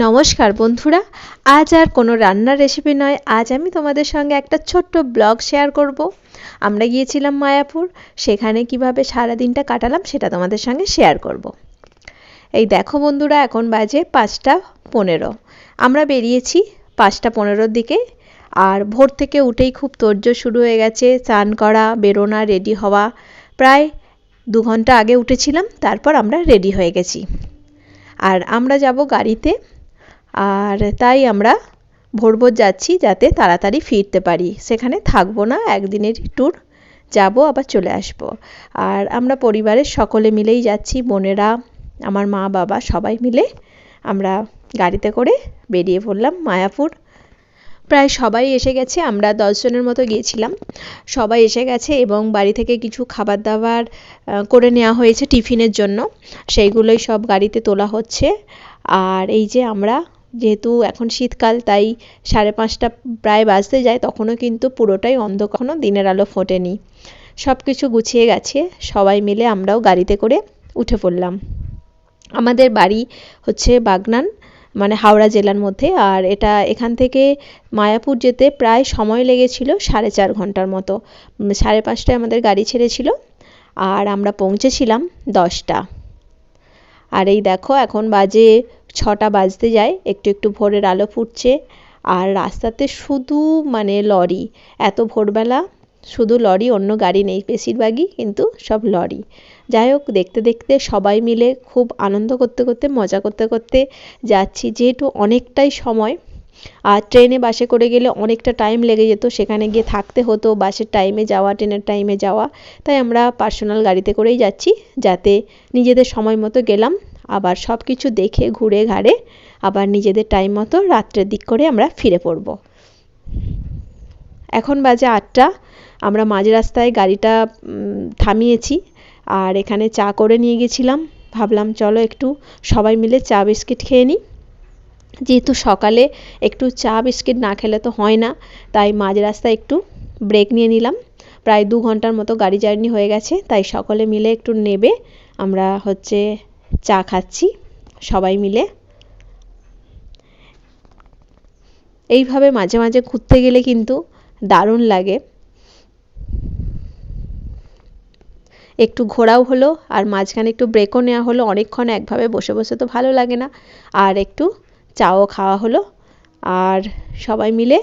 নমস্কার বন্ধুরা, আজ আর কোনো রান্নার রেসিপি নয়, আজ আমি তোমাদের সঙ্গে একটা ছোট্ট ব্লগ শেয়ার করব। আমরা গিয়েছিলাম মায়াপুর, সেখানে কীভাবে সারা দিনটা কাটালাম সেটা তোমাদের সঙ্গে শেয়ার করব। এই দেখো বন্ধুরা, এখন বাজে পাঁচটা পনেরো। আমরা বেরিয়েছি পাঁচটা পনেরোর দিকে, আর ভোর থেকে উঠেই খুব তোড়জোড় শুরু হয়ে গেছে চান করা, বেরোনা রেডি হওয়া। প্রায় দু ঘণ্টা আগে উঠেছিলাম, তারপর আমরা রেডি হয়ে গেছি। আর আমরা যাব গাড়িতে আর তাই আমরা ভোর ভোর যাচ্ছি যাতে তাড়াতাড়ি ফিরতে পারি। সেখানে থাকব না, একদিনের ট্যুর যাব, আবার চলে আসব। আর আমরা পরিবারের সকলে মিলেই যাচ্ছি, বোনেরা, আমার মা, বাবা সবাই মিলে আমরা গাড়িতে করে বেরিয়ে পড়লাম মায়াপুর। প্রায় সবাই এসে গেছে, আমরা দশজনের মতো গিয়েছিলাম। সবাই এসে গেছে এবং বাড়ি থেকে কিছু খাবার দাবার করে নেওয়া হয়েছে টিফিনের জন্য। সেইগুলোই সব গাড়িতে তোলা হচ্ছে। আর এই যে আমরা যেহেতু এখন শীতকাল, তাই সাড়ে পাঁচটা প্রায় বাজতে যায়, তখনও কিন্তু পুরোটাই অন্ধকার দিনের আলো ফোটেনি। সব কিছু গুছিয়ে গেছে, সবাই মিলে আমরাও গাড়িতে করে উঠে পড়লাম। আমাদের বাড়ি হচ্ছে বাগনান মানে হাওড়া জেলার মধ্যে, আর এটা এখান থেকে মায়াপুর যেতে প্রায় সময় লেগেছিল সাড়ে চার ঘণ্টার মতো। সাড়ে পাঁচটায় আমাদের গাড়ি ছেড়েছিল, আর আমরা পৌঁছেছিলাম দশটা। আর এই দেখো, এখন বাজে ছটা বাজতে যায়, একটু একটু ভোরের আলো ফুটছে। আর রাস্তাতে শুধু মানে লরি, এত ভোরবেলা শুধু লরি, অন্য গাড়ি নেই বেশিরভাগই কিন্তু সব লরি। যাই হোক, দেখতে দেখতে সবাই মিলে খুব আনন্দ করতে করতে, মজা করতে করতে যাচ্ছি। যেহেতু অনেকটাই সময়, আর ট্রেনে বাসে করে গেলে অনেকটা টাইম লেগে যেত। সেখানে গিয়ে থাকতে হতো বাসের টাইমে যাওয়া, ট্রেনের টাইমে যাওয়া। তাই আমরা পার্সোনাল গাড়িতে করেই যাচ্ছি, যাতে নিজেদের সময় মতো গেলাম। আবার সব কিছু দেখে, ঘুরে ঘাড়ে আবার নিজেদের টাইম মতো রাত্রের দিক করে আমরা ফিরে পড়ব। এখন বাজে আটটা, আমরা মাঝ রাস্তায় গাড়িটা থামিয়েছি আর এখানে চা করে নিয়ে গেছিলাম। ভাবলাম চলো একটু সবাই মিলে চা বিস্কিট খেয়ে নিই। যেহেতু সকালে একটু চা বিস্কিট না খেলে তো হয় না, তাই মাঝ রাস্তায় একটু ব্রেক নিয়ে নিলাম। প্রায় দু ঘণ্টার মতো গাড়ি জার্নি হয়ে গেছে, তাই সকলে মিলে একটু নেবে। আমরা হচ্ছে চা খাচ্ছি, সবাই মিলে। এইভাবে মাঝে মাঝে ঘুরতে গেলে কিন্তু দারুণ লাগে। একটু ঘোরাও হলো আর মাঝখানে একটু ব্রেকও নেওয়া হলো, অনেকক্ষণ একভাবে বসে বসে তো ভালো লাগে না। আর একটু চাও খাওয়া হলো আর সবাই মিলে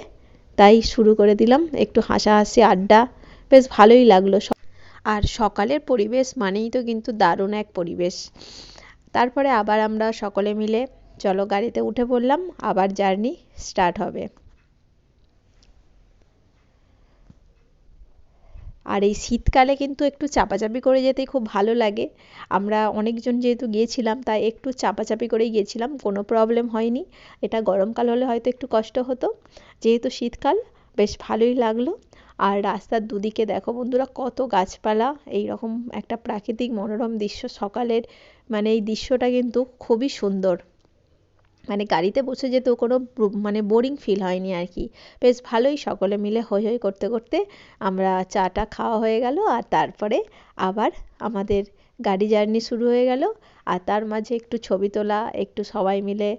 তাই শুরু করে দিলাম। একটু হাসাহাসি, আড্ডা, বেশ ভালোই লাগল। আর সকালের পরিবেশ মানেই তো কিন্তু দারুণ এক পরিবেশ। তারপরে আবার আমরা সকলে মিলে, চলো গাড়িতে উঠে পড়লাম, আবার জার্নি স্টার্ট হবে। আর এই শীতকালে কিন্তু একটু চাপাচাপি করে যেতে খুব ভালো লাগে। আমরা অনেকজন যেহেতু গিয়েছিলাম, তাই একটু চাপাচাপি করেই গিয়েছিলাম, কোনো প্রবলেম হয়নি। এটা গরমকাল হলে হয়তো একটু কষ্ট হতো। যেহেতু শীতকাল, বেশ ভালোই লাগল। আর রাস্তার দুদিকে দেখো বন্ধুরা কত গাছপালা এই রকম একটা প্রাকৃতিক মনোরম দৃশ্য। সকালের মানে এই দৃশ্যটা কিন্তু খুবই সুন্দর। মানে গাড়িতে বসে যেতেও কোনো মানে বোরিং ফিল হয়নি আর কি। বেশ ভালোই সকলে মিলে হই হই করতে করতে আমরা চাটা খাওয়া হয়ে গেল আর তারপরে আবার আমাদের গাড়ি জার্নি শুরু হয়ে গেল। আর তার মাঝে একটু ছবি তোলা, একটু সবাই মিলে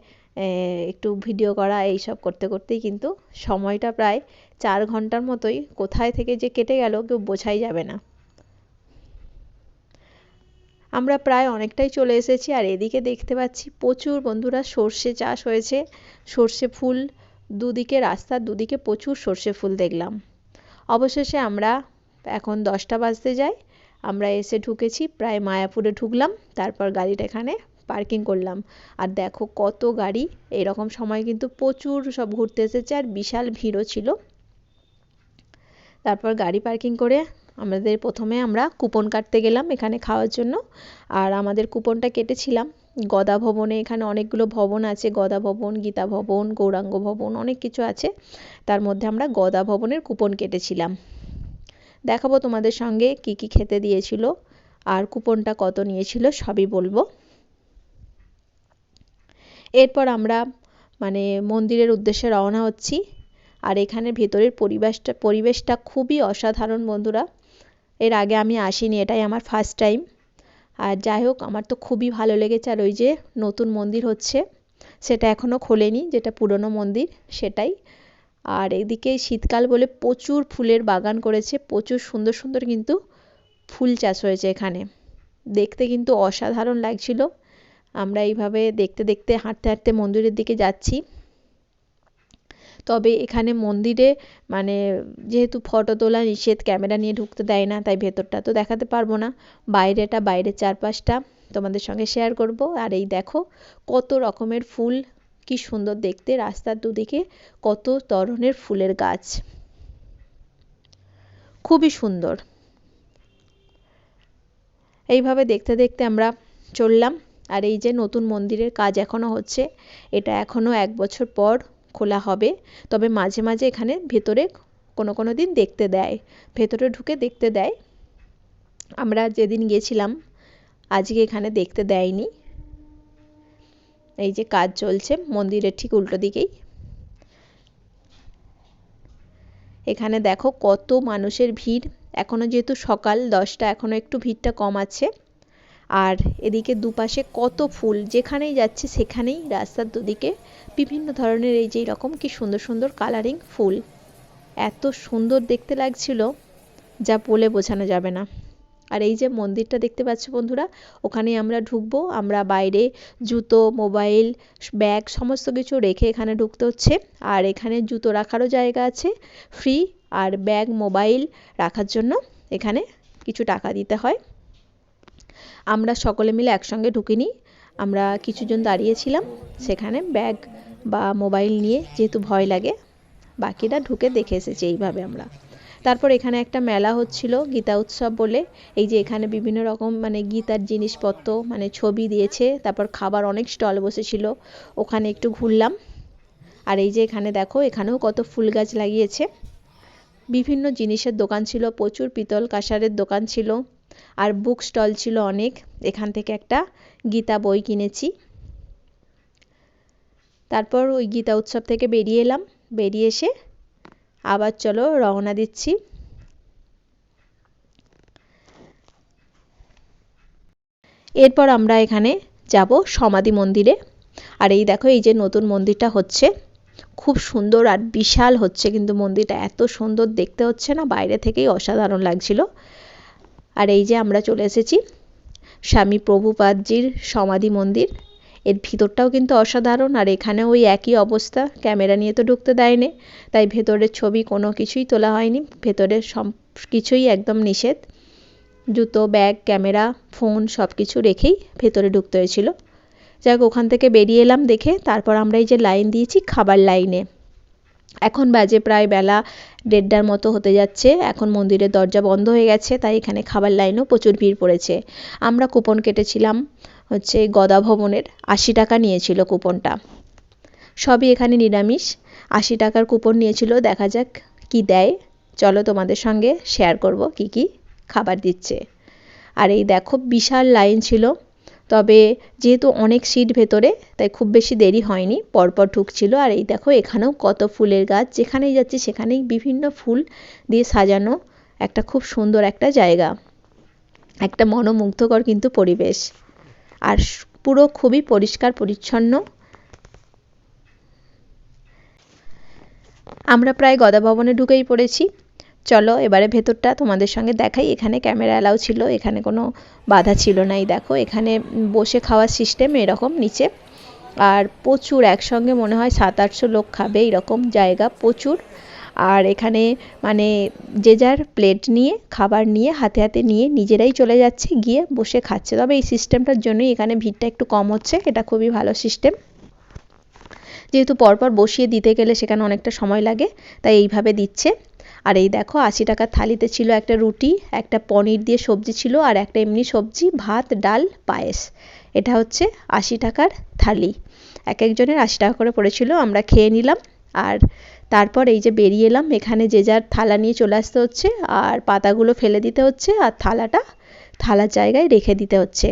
একটু ভিডিও করা, এইসব করতে করতেই কিন্তু সময়টা প্রায় চার ঘণ্টার মতোই কোথায় থেকে যে কেটে গেল কেউ বোঝাই যাবে না। আমরা প্রায় অনেকটাই চলে এসেছি আর এদিকে দেখতে পাচ্ছি প্রচুর বন্ধুরা সর্ষে চাষ হয়েছে। সর্ষে ফুল দুদিকে রাস্তার দুদিকে প্রচুর সর্ষে ফুল দেখলাম। অবশেষে আমরা এখন দশটা বাজতে যাই আমরা এসে ঢুকেছি, প্রায় মায়াপুরে ঢুকলাম, তারপর গাড়িটা এখানে পার্কিং করলাম। আর দেখো কত গাড়ি, এরকম সময় কিন্তু প্রচুর সব ঘুরতে এসেছে আর বিশাল ভিড়ও ছিল। তারপর গাড়ি পার্কিং করে আমাদের প্রথমে আমরা কুপন কাটতে গেলাম এখানে খাওয়ার জন্য। আর আমাদের কুপনটা কেটেছিলাম। গদা ভবনে এখানে অনেকগুলো ভবন আছে। গদা ভবন, গীতা ভবন, গৌরাঙ্গ ভবন, অনেক কিছু আছে। তার মধ্যে আমরা গদা ভবনের কুপন কেটেছিলাম। দেখাবো তোমাদের সঙ্গে কি কি খেতে দিয়েছিল আর কুপনটা কত নিয়েছিল, সবই বলব। এরপর আমরা মানে মন্দিরের উদ্দেশ্যে রওনা হচ্ছি। আর এখানে ভেতরের পরিবেশটা পরিবেশটা খুবই অসাধারণ বন্ধুরা। এর আগে আমি আসিনি, এটাই আমার ফার্স্ট টাইম আর যাই হোক, আমার তো খুবই ভালো লেগেছে। আর ওই যে নতুন মন্দির হচ্ছে, সেটা এখনও খোলেনি, যেটা পুরনো মন্দির, সেটাই। আর এদিকে শীতকাল বলে প্রচুর ফুলের বাগান করেছে, প্রচুর সুন্দর সুন্দর কিন্তু ফুল চাষ হয়েছে এখানে। দেখতে কিন্তু অসাধারণ লাগছিল। আমরা এইভাবে দেখতে দেখতে, হাঁটতে হাঁটতে মন্দিরের দিকে যাচ্ছি। তবে এখানে মন্দিরে মানে যেহেতু ফটো তোলা নিষেধ, ক্যামেরা নিয়ে ঢুকতে দেয় না, তাই ভেতরটা তো দেখাতে পারব না। বাইরেটা, বাইরের চারপাশটা তোমাদের সঙ্গে শেয়ার করব। আর এই দেখো কত রকমের ফুল, কি সুন্দর দেখতে। রাস্তার দুদিকে কত ধরনের ফুলের গাছ। খুবই সুন্দর। এইভাবে দেখতে দেখতে আমরা চললাম। আর এই যে নতুন মন্দিরের কাজ এখনও হচ্ছে, এটা এখনও এক বছর পর খোলা হবে। তবে মাঝে মাঝে এখানে ভেতরে কোনো কোনো দিন দেখতে দেয়। ভেতরে ঢুকে দেখতে দেয়। আমরা যেদিন গেছিলাম, আজকে এখানে দেখতে দেয়নি। এই যে কাজ চলছে মন্দিরের ঠিক উল্টো দিকেই। এখানে দেখো কত মানুষের ভিড়। এখনও যেহেতু সকাল দশটা এখনও একটু ভিড়টা কম আছে। আর এদিকে দুপাশে কত ফুল, যেখানেই যাচ্ছে সেখানেই রাস্তার দুদিকে বিভিন্ন ধরনের এই যে রকম কি সুন্দর সুন্দর কালারিং ফুল। এত সুন্দর দেখতে লাগছিল, যা বলে বোঝানো যাবে না। আর এই যে মন্দিরটা দেখতে পাচ্ছ বন্ধুরা, ওখানে আমরা ঢুকবো, আমরা বাইরে জুতো, মোবাইল, ব্যাগ সমস্ত কিছু রেখে এখানে ঢুকতে হচ্ছে। আর এখানে জুতো রাখারও জায়গা আছে ফ্রি আর ব্যাগ, মোবাইল রাখার জন্য এখানে কিছু টাকা দিতে হয়। আমরা সকলে মিলে একসঙ্গে ঢুকিনি। আমরা কিছুজন দাঁড়িয়েছিলাম। সেখানে ব্যাগ বা মোবাইল নিয়ে যেহেতু ভয় লাগে, বাকিরা ঢুকে দেখে এসেছি এইভাবে আমরা। তারপর এখানে একটা মেলা হচ্ছিল, গীতা উৎসব বলে। এই যে এখানে বিভিন্ন রকম মানে গীতার জিনিসপত্র মানে ছবি দিয়েছে। তারপর খাবার অনেক স্টল বসেছিল। ওখানে একটু ঘুরলাম। আর এই যে এখানে দেখো, এখানেও কত ফুল গাছ লাগিয়েছে। বিভিন্ন জিনিসের দোকান ছিল, প্রচুর পিতল কাঁসারের দোকান ছিল। আর বুক স্টল ছিল অনেক, এখান থেকে একটা গীতা বই কিনেছি। তারপর ওই গীতা উৎসব থেকে বেরিয়ে এলাম, বেরিয়ে এসে আবার চলো রওনা দিচ্ছি। এরপর আমরা এখানে যাব সমাধি মন্দিরে। আর এই দেখো, এই যে নতুন মন্দিরটা হচ্ছে, খুব সুন্দর আর বিশাল হচ্ছে, কিন্তু মন্দিরটা এত সুন্দর দেখতে হচ্ছে না, বাইরে থেকেই অসাধারণ লাগছিল। আর এই যে আমরা চলে এসেছি স্বামী প্রভুপাদজির সমাধি মন্দির। এর ভিতরটাও কিন্তু অসাধারণ, আর এখানে ওই একই অবস্থা। ক্যামেরা নিয়ে তো ঢুকতে দেয়নি, তাই ভেতরের ছবি কোনো কিছুই তোলা হয়নি। ভেতরের সব কিছুই একদম নিষেধ। জুতো, ব্যাগ, ক্যামেরা, ফোন সব কিছু রেখেই ভেতরে ঢুকতে হয়েছিল। যাক, ওখান থেকে বেরিয়ে এলাম দেখে, তারপর আমরা এই যে লাইন দিয়েছি, খাবার লাইনে। এখন বাজে প্রায় বেলা দেড়টার মতো হতে যাচ্ছে। এখন মন্দিরের দরজা বন্ধ হয়ে গেছে, তাই এখানে খাবার লাইনেও প্রচুর ভিড় পড়েছে। আমরা কুপন কেটেছিলাম, হচ্ছে গদা ভবনের আশি টাকা নিয়েছিল কুপনটা। সবই এখানে নিরামিষ। আশি টাকার কুপন নিয়েছিল, দেখা যাক কি দেয়। চলো তোমাদের সঙ্গে শেয়ার করব কি কি খাবার দিচ্ছে। আর এই দেখো, বিশাল লাইন ছিল। তবে যেহেতু অনেক সিট ভেতরে, তাই খুব বেশি দেরি হয়নি, পরপর ঢুকছিল। আর এই দেখো, এখানেও কত ফুলের গাছ। যেখানেই যাচ্ছি সেখানেই বিভিন্ন ফুল দিয়ে সাজানো একটা খুব সুন্দর একটা জায়গা। একটা মনোমুগ্ধকর কিন্তু পরিবেশ। আর পুরো খুবই পরিষ্কার, পরিচ্ছন্ন। আমরা প্রায় গদা ভবনে ঢুকেই পড়েছি। চলো, এবারে ভেতরটা তোমাদের সঙ্গে দেখাই। এখানে ক্যামেরা অ্যালাউ ছিল, এখানে কোনো বাধা ছিল না এই দেখো, এখানে বসে খাওয়ার সিস্টেম এরকম নিচে। আর প্রচুর একসঙ্গে মনে হয় সাত আটশো লোক খাবে, এরকম জায়গা প্রচুর। আর এখানে মানে যে যার প্লেট নিয়ে, খাবার নিয়ে, হাতে হাতে নিয়ে নিজেরাই চলে যাচ্ছে, গিয়ে বসে খাচ্ছে। তবে এই সিস্টেমটার জন্যই এখানে ভিড়টা একটু কম হচ্ছে, এটা খুবই ভালো সিস্টেম যেহেতু পরপর বসিয়ে দিতে গেলে সেখানে অনেকটা সময় লাগে, তাই এইভাবে দিচ্ছে। আর এই দেখো আশি টাকার থালিতে ছিল একটা রুটি, একটা পনির দিয়ে সবজি ছিল আর একটা এমনি সবজি, ভাত, ডাল, পায়েস। এটা হচ্ছে আশি টাকার থালি। এক একজনের আশি টাকা করে পড়েছিল, আমরা খেয়ে নিলাম। আর তারপর এই যে বেরিয়ে এলাম, এখানে যে যার থালা নিয়ে চলে আসতে হচ্ছে আর পাতাগুলো ফেলে দিতে হচ্ছে আর থালাটা থালার জায়গায় রেখে দিতে হচ্ছে।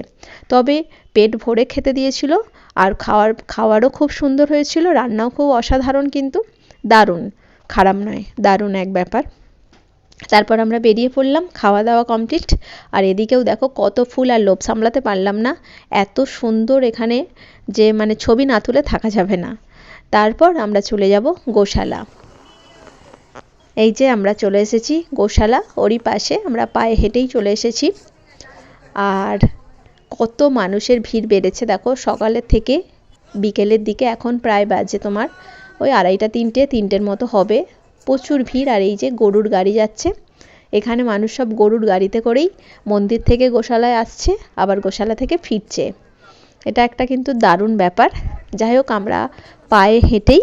তবে পেট ভরে খেতে দিয়েছিল আর খাওয়ার, খাওয়ারও খুব সুন্দর হয়েছিল, রান্নাও খুব অসাধারণ কিন্তু, দারুণ। খারাপ নয়, দারুণ এক ব্যাপার। তারপর আমরা বেরিয়ে পড়লাম, খাওয়া দাওয়া কমপ্লিট আর এদিকেও দেখো কত ফুল আর লোভ সামলাতে পারলাম না। এত সুন্দর এখানে যে মানে ছবি না তুলে থাকা যাবে না। তারপর আমরা চলে যাব গোশালা। এই যে আমরা চলে এসেছি গোশালা, ওরই পাশে আমরা পায়ে হেঁটেই চলে এসেছি। আর কত মানুষের ভিড় বেড়েছে, দেখো সকালের থেকে বিকেলের দিকে, এখন প্রায় বাজে তোমার ওই আড়াইটা, তিনটে, তিনটের মতো হবে। প্রচুর ভিড় আর এই যে গরুর গাড়ি যাচ্ছে। এখানে মানুষ সব গরুর গাড়িতে করেই মন্দির থেকে গোশালায় আসছে, আবার গোশালা থেকে ফিরছে। এটা একটা কিন্তু দারুণ ব্যাপার। যাই হোক, আমরা পায়ে হেঁটেই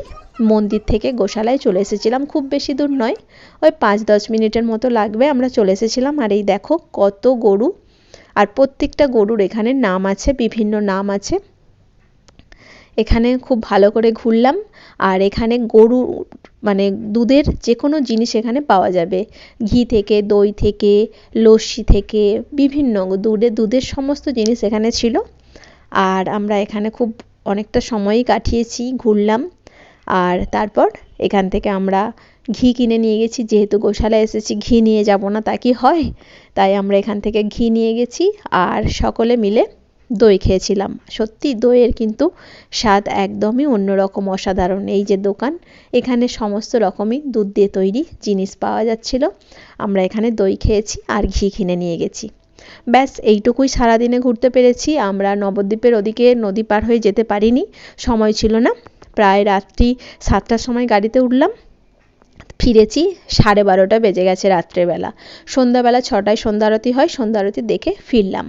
মন্দির থেকে গোশালায় চলে এসেছিলাম। খুব বেশি দূর নয়, ওই পাঁচ, দশ মিনিটের মতো লাগবে। আমরা চলে এসেছিলাম আর এই দেখো কত গরু। আর প্রত্যেকটা গরুর এখানে নাম আছে, বিভিন্ন নাম আছে। এখানে খুব ভালো করে ঘুরলাম। আর এখানে গরু মানে দুধের যে কোনো জিনিস এখানে পাওয়া যাবে। ঘি থেকে, দই থেকে, লস্যি থেকে, বিভিন্ন দুধে, দুধের সমস্ত জিনিস এখানে ছিল। আর আমরা এখানে খুব অনেকটা সময়ই কাটিয়েছি, ঘুরলাম। আর তারপর এখান থেকে আমরা ঘি কিনে নিয়ে গেছি। যেহেতু গোশালায় এসেছি, ঘি নিয়ে যাব না তা কি হয়? তাই আমরা এখান থেকে ঘি নিয়ে গেছি। আর সকলে মিলে দই খেয়েছিলাম। সত্যি দইয়ের কিন্তু স্বাদ একদমই অন্যরকম অসাধারণ। এই যে দোকান, এখানে সমস্ত রকমই দুধ দিয়ে তৈরি জিনিস পাওয়া যাচ্ছিল। আমরা এখানে দই খেয়েছি আর ঘি কিনে নিয়ে গেছি। ব্যাস, এইটুকুই সারাদিনে ঘুরতে পেরেছি। আমরা নবদ্বীপের ওদিকে নদী পার হয়ে যেতে পারিনি। সময় ছিল না। প্রায় রাত্রি সাতটার সময় গাড়িতে উঠলাম। ফিরেছি সাড়ে বারোটা বেজে গেছে রাত্রেবেলা। সন্ধ্যাবেলা ছটায় সন্ধ্যা আরতি হয়। সন্ধ্যা আরতি দেখে ফিরলাম।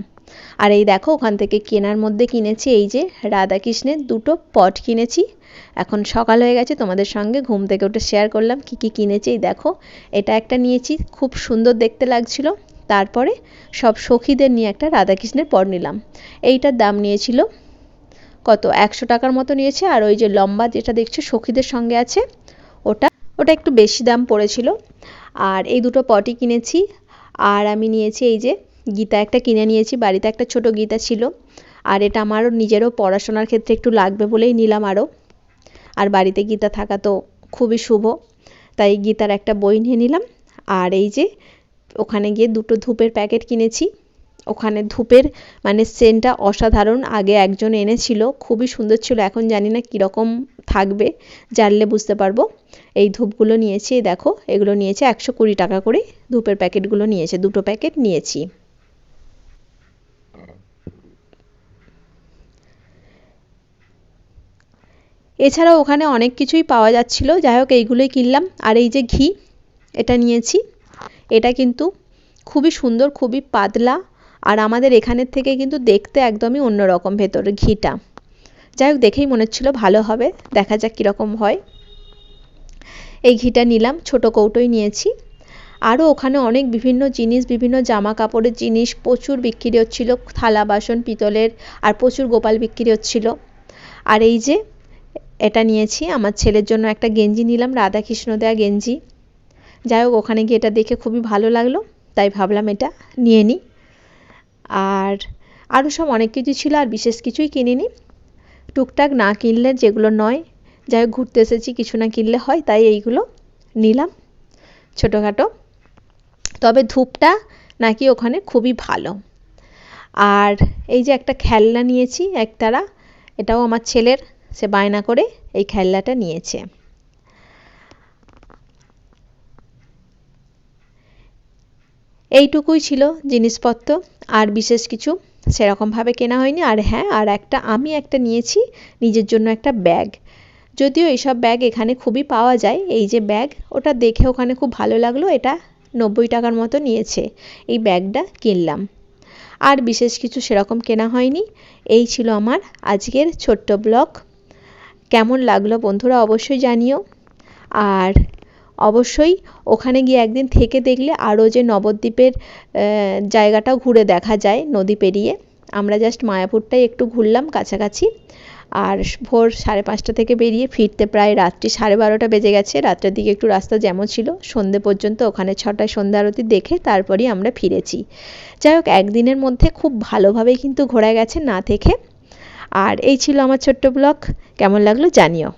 আর এই দেখো, ওখান থেকে কেনার মধ্যে কিনেছি এই যে রাধাকৃষ্ণের দুটো পট কিনেছি। এখন সকাল হয়ে গেছে, তোমাদের সঙ্গে ঘুম থেকে উঠে শেয়ার করলাম কি কি কিনেছি। এই দেখো, এটা একটা নিয়েছি, খুব সুন্দর দেখতে লাগছিল। তারপরে সব সখীদের নিয়ে একটা রাধাকৃষ্ণের পট নিলাম। এইটার দাম নিয়েছিল কত? একশো টাকার মতো নিয়েছে। আর ওই যে লম্বা যেটা দেখছ, সখীদের সঙ্গে আছে, ওটা ওটা একটু বেশি দাম পড়েছিল। আর এই দুটো পটই কিনেছি। আর আমি নিয়েছি এই যে গীতা একটা কিনে নিয়েছি, বাড়িতে একটা ছোট গীতা ছিল। আর এটা আমারও নিজেরও পড়াশোনার ক্ষেত্রে একটু লাগবে বলেই নিলাম আরও। আর বাড়িতে গীতা থাকা তো খুবই শুভ। তাই গীতার একটা বই নিয়ে নিলাম। আর এই যে ওখানে গিয়ে দুটো ধূপের প্যাকেট কিনেছি। ওখানে ধূপের মানে সেন্টটা অসাধারণ। আগে একজন এনেছিল, খুবই সুন্দর ছিল। এখন জানি না কীরকম থাকবে, জানলে বুঝতে পারব। এই ধূপগুলো নিয়েছি, দেখো, এগুলো নিয়েছে একশো কুড়ি টাকা করে। ধূপের প্যাকেটগুলো নিয়েছে, দুটো প্যাকেট নিয়েছি। এছাড়াও ওখানে অনেক কিছুই পাওয়া যাচ্ছিল। যাই হোক, এইগুলোই কিনলাম। আর এই যে ঘি, এটা নিয়েছি। এটা কিন্তু খুবই সুন্দর, খুবই পাতলা। আর আমাদের এখানের থেকে কিন্তু দেখতে একদমই অন্যরকম ভেতরে ঘিটা। যাই হোক, দেখেই মনে হচ্ছিল ভালো হবে। দেখা যাক কীরকম হয়। এই ঘিটা নিলাম, ছোট কৌটোই নিয়েছি। আরও ওখানে অনেক বিভিন্ন জিনিস, বিভিন্ন জামা কাপড়ের জিনিস প্রচুর বিক্রি হচ্ছিল। থালা বাসন, পিতলের, আর প্রচুর গোপাল বিক্রি হচ্ছিল। আর এই যে এটা নিয়েছি। আমার ছেলের জন্য একটা গেঞ্জি নিলাম, রাধাকৃষ্ণ দেয়া গেঞ্জি। যাই হোক, ওখানে গিয়ে এটা দেখে খুবই ভালো লাগল, তাই ভাবলাম এটা নিয়ে নিই। আর আরও সব অনেক কিছু ছিল, আর বিশেষ কিছুই কিনিনি। টুকটাক না কিনলে যেগুলো নয়, যাই হোক, ঘুরতে এসেছি, কিছু না কিনলে হয়, তাই এইগুলো নিলাম ছোটোখাটো। তবে ধূপটা নাকি ওখানে খুবই ভালো। আর এই যে একটা খেলনা নিয়েছি, একতারা, এটাও আমার ছেলের। সে বায়না করে এই খেলনাটা নিয়েছে। এইটুকুই ছিল জিনিসপত্র, আর বিশেষ কিছু সেরকমভাবে কেনা হয়নি। আর হ্যাঁ আর একটা, আমি একটা নিয়েছি নিজের জন্য একটা ব্যাগ। যদিও এইসব ব্যাগ এখানে খুবই পাওয়া যায়, এই যে ব্যাগ, ওটা দেখে ওখানে খুব ভালো লাগল, এটা নব্বই টাকার মতো নিয়েছে, এই ব্যাগটা কিনলাম। আর বিশেষ কিছু সেরকম কেনা হয়নি, এই ছিল আমার আজকের ছোট্ট ব্লগ। কেমন লাগল বন্ধুরা অবশ্যই জানিও। আর অবশ্যই ওখানে গিয়ে একদিন থেকে দেখলে আরও যে নবদ্বীপের জায়গাটাও ঘুরে দেখা যায় নদী পেরিয়ে। আমরা জাস্ট মায়াপুরটাই একটু ঘুরলাম কাছাকাছি। আর ভোর সাড়ে পাঁচটা থেকে বেরিয়ে ফিরতে প্রায় রাত্রি সাড়ে বারোটা বেজে গেছে। রাত্রের দিকে একটু রাস্তা যেমন ছিল, সন্ধে পর্যন্ত ওখানে ছটায় সন্ধ্যা আরতি দেখে তারপরই আমরা ফিরেছি। যাই হোক, একদিনের মধ্যে খুব ভালোভাবেই কিন্তু ঘোরা গেছে না থেকে আর এই ছিল আমার ছোট্ট ব্লগ। কেমন লাগল জানিও।